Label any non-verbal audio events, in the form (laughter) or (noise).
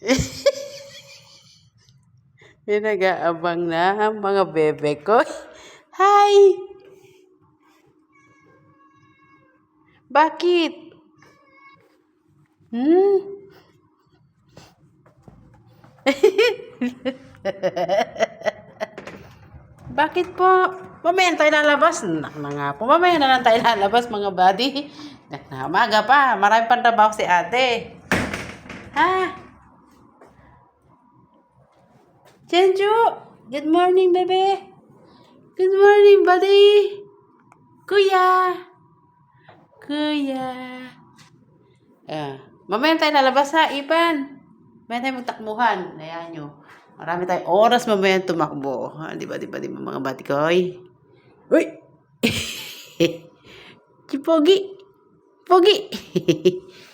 (laughs) May nag-aabang na ang mga bebe ko. (laughs) Hi! Bakit? Hmm? (laughs) Bakit po? Mamaya tayo lalabas. Nak na nga po. Mamaya na lang tayo lalabas mga buddy. Nak na, maga pa. Marami pang trabaho si ate. Ha? Chenju! Good morning, bebe. Good morning, buddy. Kuya. Kuya. Ah, mamaya tayo lalabas ha, Ipan. Mamaya tayo magtakmuhan. Ayan nyo. Marami tayong oras mamaya tumakbo. Ha, di ba, di ba, di ba, mga batikoy? Uy! (laughs) si Pogi! Pogi! (laughs)